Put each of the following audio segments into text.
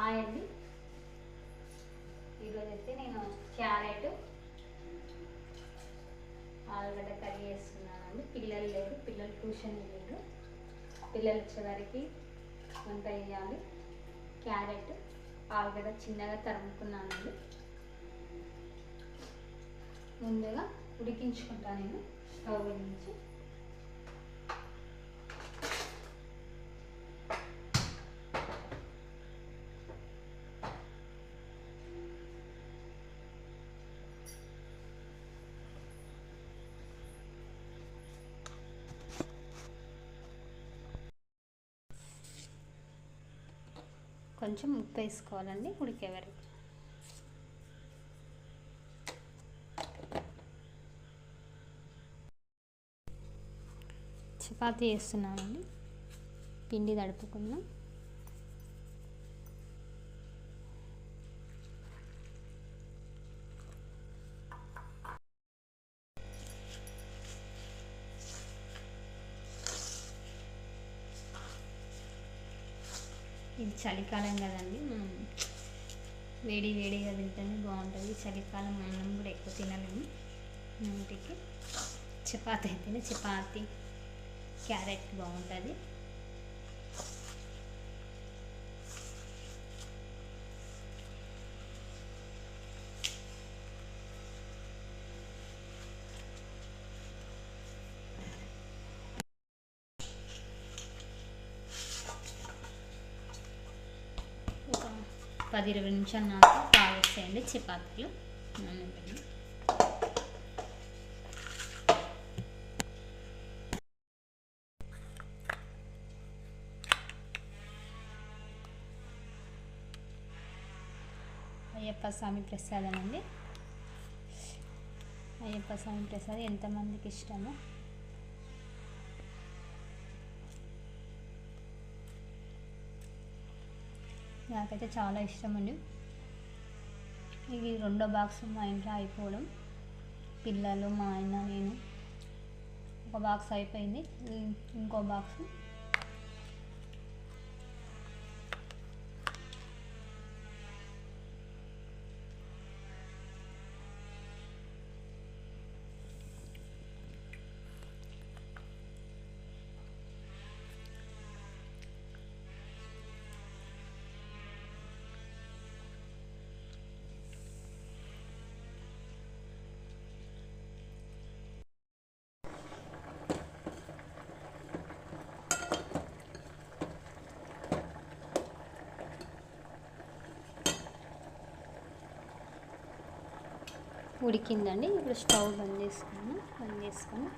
Hi అండి. ఈరోజు అయితే నేను క్యారెట్ ఆలుగడ్డ కర్రీ చేస్తున్నానండి. పిల్లలు లేరు పిల్లలు ట్యూషన్ లేరు పిల్లలు వచ్చేవారికి వంట వేయాలి క్యారెట్ ఆలుగడ్డ చిన్నగా తరుముకున్నానండి. ముందుగా ఉడికించుకుంటాను నేను స్టవ్ నుంచి కొంచెం ఉప్పు వేసుకోవాలండి ఉడికే వరకు. చపాతీ పిండి తడుపుకుందాం. ఇది చలికాలం కదండి. మనం వేడి వేడిగా తింటేనే బాగుంటుంది. చలికాలం అన్నం కూడా ఎక్కువ తినలేము. నోటికి చపాతి అయితేనే చపాతి క్యారెట్ బాగుంటుంది ఒక పది ఇరవై నిమిషాలు నాకు బాగా చేయండి చపాతీలు. అయ్యప్ప స్వామి ప్రసాదం అండి. అయ్యప్ప స్వామి ప్రసాదం ఎంతమందికి ఇష్టమో? నాకైతే చాలా ఇష్టం అండి ఇది రెండో బాక్స్ మా ఇంట్లో అయిపోవడం. పిల్లలు మా ఆయన నేను. ఒక బాక్స్ అయిపోయింది. ఇంకో బాక్స్. ఉడికిందండి. ఇప్పుడు స్టవ్ బంద్ చేసుకుని బంద్ చేసుకొని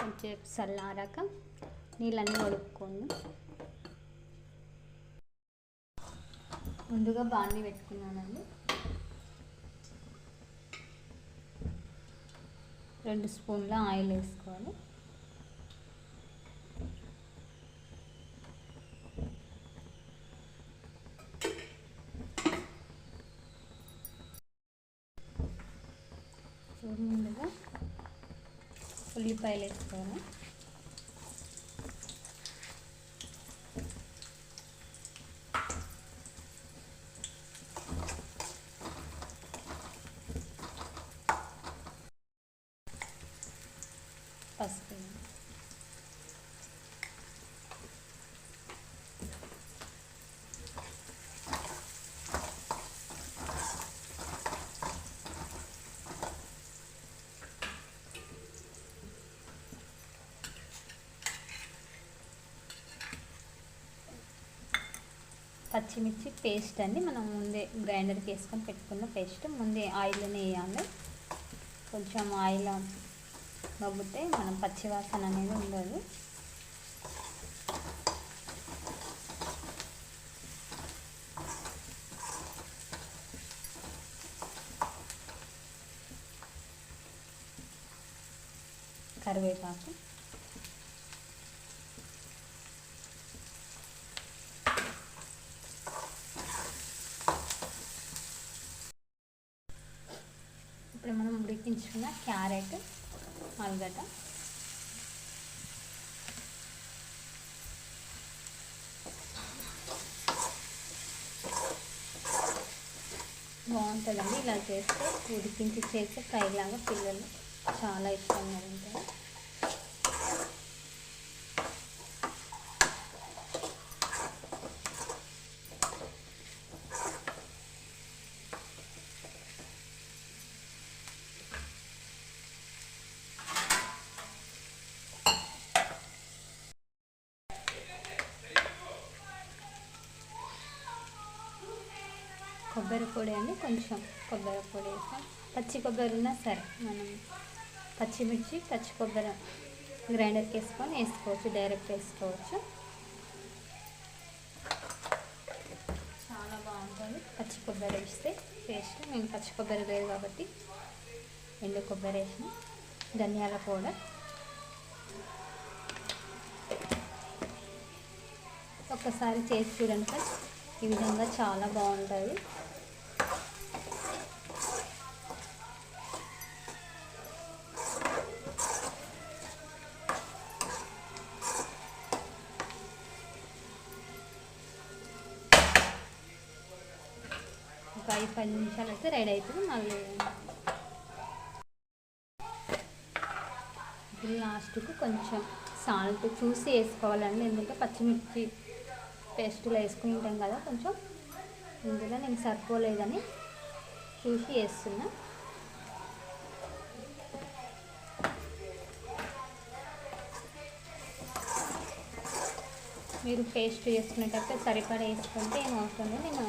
కొంచెం చల్లారాక నీళ్ళన్నీ కడుక్కోండి. ముందుగా బాణీ పెట్టుకున్నానండి. రెండు స్పూన్ల ఆయిల్ వేసుకోవాలి. ముందుగా ఉల్లిపాయలు వేసుకోవాలి పసుపు పచ్చిమిర్చి పేస్ట్ అండి. మనం ముందే గ్రైండర్కి వేసుకొని పెట్టుకున్న పేస్ట్ ముందే ఆయిల్లోనే వేయాలి. కొంచెం ఆయిల్ మగ్గితే మనం పచ్చివాసన అనేది ఉండదు. కరివేపాకు. ఇప్పుడు మనం ఉడికించుకున్న క్యారెట్ ఆలుగడ్డ. బాగుంటుందండి. ఇలా చేస్తే ఉడికించి చేస్తే ఫ్రై లాగా పిల్లలు చాలా ఇష్టంగా ఉంటారు కొబ్బరి పొడి అని కొంచెం కొబ్బరి పొడి వేసాం పచ్చి కొబ్బరి ఉన్నా సరే మనం పచ్చిమిర్చి పచ్చి కొబ్బరి గ్రైండర్కి వేసుకొని వేసుకోవచ్చు డైరెక్ట్ వేసుకోవచ్చు. చాలా బాగుంటుంది. పచ్చి కొబ్బరి వేస్తే టేస్ట్ మేము పచ్చి కొబ్బరి లేదు కాబట్టి ఎండు కొబ్బరి వేసిన. ధనియాల పౌడర్. ఒక్కసారి చేసి చూడండి ఈ విధంగా చాలా బాగుంటుంది. ఫైవ్ పది నిమిషాలు అయితే రెడీ అవుతుంది మళ్ళీ ఇప్పుడు లాస్ట్కు కొంచెం సాల్ట్ చూసి వేసుకోవాలండి. ఎందుకంటే పచ్చిమిర్చి పేస్ట్లో వేసుకుని ఉంటాం కదా కొంచెం ఇందులో నేను సరిపోలేదని చూసి వేస్తున్నా. మీరు పేస్ట్ చేసుకునేటప్పుడు సరిపడా వేసుకుంటే ఏమవుతుంది? నేను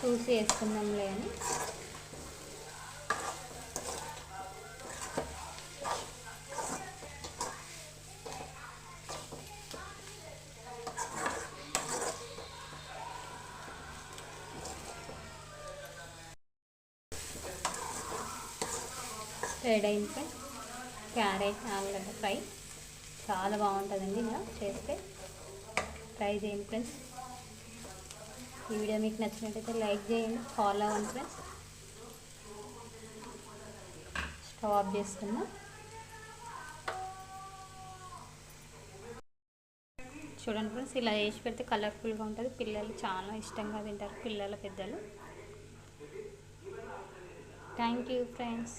చూసి వేసుకుందాంలే అని. రెడీ అయింది క్యారెట్ ఆలుగడ్డ ఫ్రై. చాలా బాగుంటుందండి ఇలా చేస్తే. ట్రై చేయండి ఫ్రెండ్స్. ఈ వీడియో మీకు నచ్చినట్టయితే లైక్ చేయండి ఫాలో అవ్వండి ఫ్రెండ్స్ స్టవ్ ఆఫ్ చేసుకుందాం చూడండి ఫ్రెండ్స్ ఇలా వేసి పెడితే కలర్ఫుల్గా ఉంటుంది. పిల్లలు చాలా ఇష్టంగా తింటారు పిల్లల పెద్దలు. Thank you friends